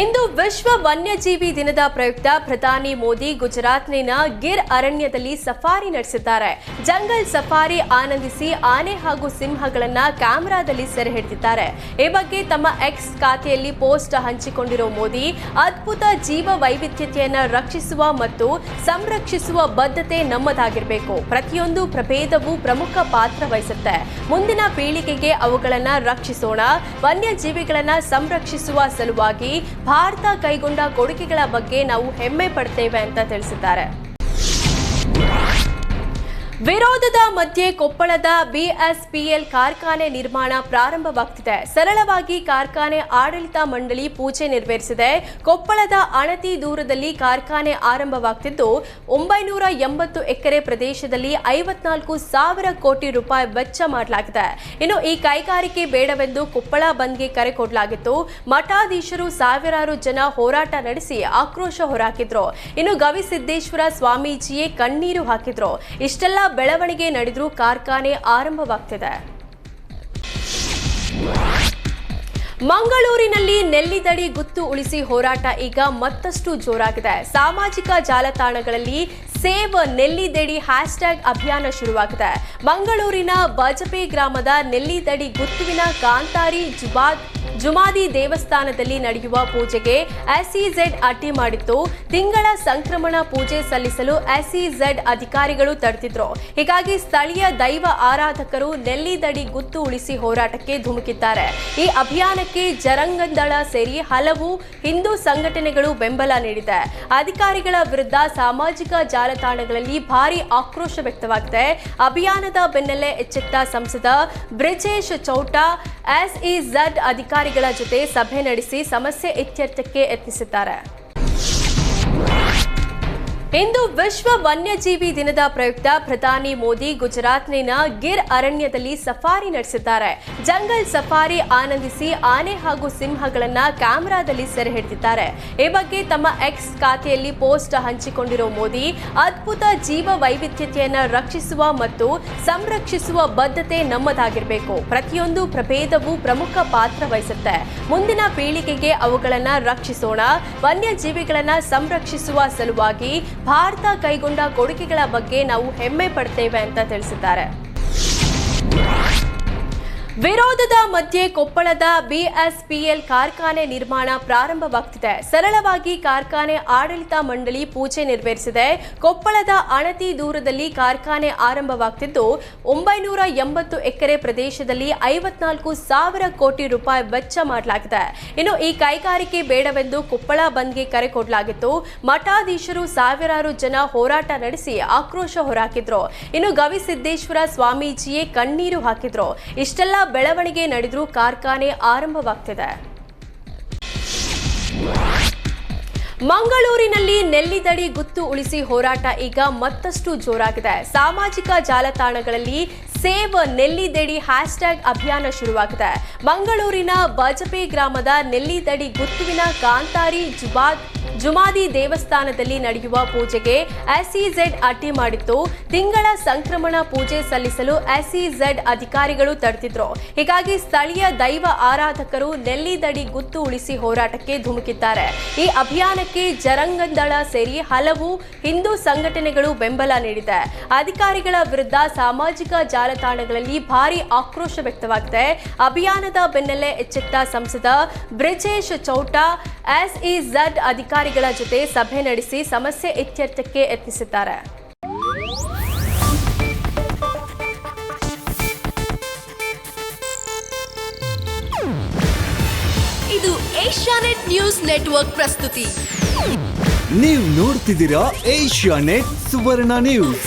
ಇಂದು ವಿಶ್ವ ವನ್ಯಜೀವಿ ದಿನದ ಪ್ರಯುಕ್ತ ಪ್ರಧಾನಿ ಮೋದಿ ಗುಜರಾತ್ನ ಗಿರ್ ಅರಣ್ಯದಲ್ಲಿ ಸಫಾರಿ ನಡೆಸಿದ್ದಾರೆ. ಜಂಗಲ್ ಸಫಾರಿ ಆನಂದಿಸಿ ಆನೆ ಹಾಗೂ ಸಿಂಹಗಳನ್ನ ಕ್ಯಾಮೆರಾದಲ್ಲಿ ಸೆರೆ ಹಿಡಿದಿದ್ದಾರೆ. ಈ ಬಗ್ಗೆ ತಮ್ಮ ಎಕ್ಸ್ ಖಾತೆಯಲ್ಲಿ ಪೋಸ್ಟ್ ಹಂಚಿಕೊಂಡಿರೋ ಮೋದಿ, ಅದ್ಭುತ ಜೀವ ವೈವಿಧ್ಯತೆಯನ್ನ ರಕ್ಷಿಸುವ ಮತ್ತು ಸಂರಕ್ಷಿಸುವ ಬದ್ಧತೆ ನಮ್ಮದಾಗಿರಬೇಕು. ಪ್ರತಿಯೊಂದು ಪ್ರಭೇದವೂ ಪ್ರಮುಖ ಪಾತ್ರ ವಹಿಸುತ್ತೆ. ಮುಂದಿನ ಪೀಳಿಗೆಗೆ ಅವುಗಳನ್ನ ರಕ್ಷಿಸೋಣ, ವನ್ಯಜೀವಿಗಳನ್ನ ಸಂರಕ್ಷಿಸುವ ಸಲುವಾಗಿ ಭಾರತ ಕೈಗೊಂಡ ಕೊಡುಗೆಗಳ ಬಗ್ಗೆ ನಾವು ಹೆಮ್ಮೆ ಪಡ್ತೇವೆ ಅಂತ ತಿಳಿಸಿದ್ದಾರೆ. ವಿರೋಧದ ಮಧ್ಯೆ ಕೊಪ್ಪಳದ ಬಿಎಸ್ಪಿಎಲ್ ಕಾರ್ಖಾನೆ ನಿರ್ಮಾಣ ಪ್ರಾರಂಭವಾಗ್ತಿದೆ. ಸರಳವಾಗಿ ಕಾರ್ಖಾನೆ ಆಡಳಿತ ಮಂಡಳಿ ಪೂಜೆ ನೆರವೇರಿಸಿದೆ. ಕೊಪ್ಪಳದ ಅಣತಿ ದೂರದಲ್ಲಿ ಕಾರ್ಖಾನೆ ಆರಂಭವಾಗ್ತಿದ್ದು, ಒಂಬೈನೂರ ಎಂಬತ್ತು ಎಕರೆ ಪ್ರದೇಶದಲ್ಲಿ ಐವತ್ನಾಲ್ಕು ಸಾವಿರ ಕೋಟಿ ರೂಪಾಯಿ ವೆಚ್ಚ ಮಾಡಲಾಗಿದೆ. ಇನ್ನು ಈ ಕೈಗಾರಿಕೆ ಬೇಡವೆಂದು ಕೊಪ್ಪಳ ಬಂದ್ಗೆ ಕರೆ ಕೊಡಲಾಗಿತ್ತು. ಮಠಾಧೀಶರು ಸಾವಿರಾರು ಜನ ಹೋರಾಟ ನಡೆಸಿ ಆಕ್ರೋಶ ಹೊರಹಾಕಿದ್ರು. ಇನ್ನು ಗವಿಸಿದ್ದೇಶ್ವರ ಸ್ವಾಮೀಜಿಯೇ ಕಣ್ಣೀರು ಹಾಕಿದ್ರು. ಇಷ್ಟೆಲ್ಲ ಬೆಳವಣಿಗೆ ನಡೆದರೂ ಕಾರ್ಖಾನೆ ಆರಂಭವಾಗ್ತಿದೆ. ಮಂಗಳೂರಿನಲ್ಲಿ ನೆಲ್ಲಿದಡಿ ಗುತ್ತು ಉಳಿಸಿ ಹೋರಾಟ ಈಗ ಮತ್ತಷ್ಟು ಜೋರಾಗಿದೆ. ಸಾಮಾಜಿಕ ಜಾಲತಾಣಗಳಲ್ಲಿ ಸೇವ್ ನೆಲ್ಲಿದಡಿ ಹ್ಯಾಶ್ಟ್ಯಾಗ್ ಅಭಿಯಾನ ಶುರುವಾಗಿದೆ. ಮಂಗಳೂರಿನ ಬಜಪೆ ಗ್ರಾಮದ ನೆಲ್ಲಿದಡಿ ಗುತ್ತುವಿನ ಕಾಂತಾರಿ ಜುಬಾದ್ ಜುಮಾದಿ ದೇವಸ್ಥಾನದಲ್ಲಿ ನಡೆಯುವ ಪೂಜೆಗೆ ಎಸ್ಇಝೆಡ್ ಅಡ್ಡಿ ಮಾಡಿತ್ತು. ತಿಂಗಳ ಸಂಕ್ರಮಣ ಪೂಜೆ ಸಲ್ಲಿಸಲು ಎಸ್ಇಝೆಡ್ ಅಧಿಕಾರಿಗಳು ತಡೆದಿದ್ರು ಹೀಗಾಗಿ ಸ್ಥಳೀಯ ದೈವ ಆರಾಧಕರು ನೆಲ್ಲಿದಡಿ ಗುತ್ತು ಉಳಿಸಿ ಹೋರಾಟಕ್ಕೆ ಧುಮುಕಿದ್ದಾರೆ. ಈ ಅಭಿಯಾನಕ್ಕೆ ಜರಂಗದಳ ಸೇರಿ ಹಲವು ಹಿಂದೂ ಸಂಘಟನೆಗಳು ಬೆಂಬಲ ನೀಡಿದೆ. ಅಧಿಕಾರಿಗಳ ವಿರುದ್ಧ ಸಾಮಾಜಿಕ ಜಾಲತಾಣಗಳಲ್ಲಿ ಭಾರಿ ಆಕ್ರೋಶ ವ್ಯಕ್ತವಾಗಿದೆ. ಅಭಿಯಾನದ ಬೆನ್ನಲ್ಲೇ ಎಚ್ಚೆತ್ತ ಸಂಸದ ಬ್ರಿಜೇಶ್ ಚೌಟಾ ಎಸ್ಇಝಡ್ ಅಧಿಕಾರಿಗಳ ಜೊತೆ ಸಭೆ ನಡೆಸಿ ಸಮಸ್ಯೆ ಇತ್ಯರ್ಥಕ್ಕೆ ಯತ್ನಿಸಿದ್ದಾರೆ. ಇಂದು ವಿಶ್ವ ವನ್ಯಜೀವಿ ದಿನದ ಪ್ರಯುಕ್ತ ಪ್ರಧಾನಿ ಮೋದಿ ಗುಜರಾತ್ನ ಗಿರ್ ಅರಣ್ಯದಲ್ಲಿ ಸಫಾರಿ ನಡೆಸಿದ್ದಾರೆ. ಜಂಗಲ್ ಸಫಾರಿ ಆನಂದಿಸಿ ಆನೆ ಹಾಗೂ ಸಿಂಹಗಳನ್ನ ಕ್ಯಾಮೆರಾದಲ್ಲಿ ಸೆರೆ ಹಿಡಿದಿದ್ದಾರೆ. ಈ ಬಗ್ಗೆ ತಮ್ಮ ಎಕ್ಸ್ ಖಾತೆಯಲ್ಲಿ ಪೋಸ್ಟ್ ಹಂಚಿಕೊಂಡಿರೋ ಮೋದಿ, ಅದ್ಭುತ ಜೀವ ವೈವಿಧ್ಯತೆಯನ್ನ ರಕ್ಷಿಸುವ ಮತ್ತು ಸಂರಕ್ಷಿಸುವ ಬದ್ಧತೆ ನಮ್ಮದಾಗಿರಬೇಕು. ಪ್ರತಿಯೊಂದು ಪ್ರಭೇದವೂ ಪ್ರಮುಖ ಪಾತ್ರ ವಹಿಸುತ್ತೆ. ಮುಂದಿನ ಪೀಳಿಗೆಗೆ ಅವುಗಳನ್ನ ರಕ್ಷಿಸೋಣ, ವನ್ಯಜೀವಿಗಳನ್ನ ಸಂರಕ್ಷಿಸುವ ಸಲುವಾಗಿ ಭಾರತ ಕೈಗೊಂಡ ಕೊಡುಗೆಗಳ ಬಗ್ಗೆ ನಾವು ಹೆಮ್ಮೆ ಪಡ್ತೇವೆ ಅಂತ ತಿಳಿಸಿದ್ದಾರೆ. ವಿರೋಧದ ಮಧ್ಯೆ ಕೊಪ್ಪಳದ ಬಿಎಸ್ಪಿಎಲ್ ಕಾರ್ಖಾನೆ ನಿರ್ಮಾಣ ಪ್ರಾರಂಭವಾಗ್ತಿದೆ. ಸರಳವಾಗಿ ಕಾರ್ಖಾನೆ ಆಡಳಿತ ಮಂಡಳಿ ಪೂಜೆ ನೆರವೇರಿಸಿದೆ. ಕೊಪ್ಪಳದ ಅಣತಿ ದೂರದಲ್ಲಿ ಕಾರ್ಖಾನೆ ಆರಂಭವಾಗ್ತಿದ್ದು, ಒಂಬೈನೂರ ಎಂಬತ್ತು ಎಕರೆ ಪ್ರದೇಶದಲ್ಲಿ ಐವತ್ನಾಲ್ಕು ಸಾವಿರ ಕೋಟಿ ರೂಪಾಯಿ ವೆಚ್ಚ ಮಾಡಲಾಗಿದೆ. ಇನ್ನು ಈ ಕೈಗಾರಿಕೆ ಬೇಡವೆಂದು ಕೊಪ್ಪಳ ಬಂದ್ಗೆ ಕರೆ ಕೊಡಲಾಗಿತ್ತು. ಮಠಾಧೀಶರು ಸಾವಿರಾರು ಜನ ಹೋರಾಟ ನಡೆಸಿ ಆಕ್ರೋಶ ಹೊರಹಾಕಿದ್ರು. ಇನ್ನು ಗವಿಸಿದ್ದೇಶ್ವರ ಸ್ವಾಮೀಜಿಯೇ ಕಣ್ಣೀರು ಹಾಕಿದ್ರು. ಇಷ್ಟೆಲ್ಲ ಬೆಳವಣಿಗೆ ನಡೆದರೂ ಕಾರ್ಖಾನೆ ಆರಂಭವಾಗ್ತಿದೆ. ಮಂಗಳೂರಿನಲ್ಲಿ ನೆಲ್ಲಿದಡಿ ಗುತ್ತು ಉಳಿಸಿ ಹೋರಾಟ ಈಗ ಮತ್ತಷ್ಟು ಜೋರಾಗಿದೆ. ಸಾಮಾಜಿಕ ಜಾಲತಾಣಗಳಲ್ಲಿ ಸೇವ್ ನೆಲ್ಲಿದಡಿ ಹ್ಯಾಶ್ಟ್ಯಾಗ್ ಅಭಿಯಾನ ಶುರುವಾಗಿದೆ. ಮಂಗಳೂರಿನ ಬಜಪೆ ಗ್ರಾಮದ ನೆಲ್ಲಿದಡಿ ಗುತ್ತುವಿನ ಕಾಂತಾರಿ ಜುಬಾದ್ ಜುಮಾದಿ ದೇವಸ್ಥಾನದಲ್ಲಿ ನಡೆಯುವ ಪೂಜೆಗೆ ಎಸ್ಇಝೆಡ್ ಅಡ್ಡಿ ಮಾಡಿತ್ತು. ತಿಂಗಳ ಸಂಕ್ರಮಣ ಪೂಜೆ ಸಲ್ಲಿಸಲು ಎಸ್ಇಝೆಡ್ ಅಧಿಕಾರಿಗಳು ತಡೆದಿದ್ರು ಹೀಗಾಗಿ ಸ್ಥಳೀಯ ದೈವ ಆರಾಧಕರು ನೆಲ್ಲಿದಡಿ ಗುತ್ತು ಉಳಿಸಿ ಹೋರಾಟಕ್ಕೆ ಧುಮುಕಿದ್ದಾರೆ. ಈ ಅಭಿಯಾನಕ್ಕೆ ಜರಂಗದಳ ಸೇರಿ ಹಲವು ಹಿಂದೂ ಸಂಘಟನೆಗಳು ಬೆಂಬಲ ನೀಡಿದೆ. ಅಧಿಕಾರಿಗಳ ವಿರುದ್ಧ ಸಾಮಾಜಿಕ ಜಾಲತಾಣಗಳಲ್ಲಿ ಭಾರಿ ಆಕ್ರೋಶ ವ್ಯಕ್ತವಾಗಿದೆ. ಅಭಿಯಾನದ ಬೆನ್ನಲ್ಲೇ ಎಚ್ಚೆತ್ತ ಸಂಸದ ಬ್ರಿಜೇಶ್ ಚೌಟಾ ಎಸ್ಇಝಡ್ ಅಧಿಕಾರಿಗಳ ಜೊತೆ ಸಭೆ ನಡೆಸಿ ಸಮಸ್ಯೆ ಇತ್ಯರ್ಥಕ್ಕೆ ಯತ್ನಿಸಿದ್ದಾರೆ. ಇದು ಏಷ್ಯಾನೆಟ್ ನ್ಯೂಸ್ ನೆಟ್ವರ್ಕ್ ಪ್ರಸ್ತುತಿ. ನೀವು ನೋಡ್ತಿದ್ದೀರಾ ಏಷ್ಯಾ ನೆಟ್ ಸುವರ್ಣ ನ್ಯೂಸ್.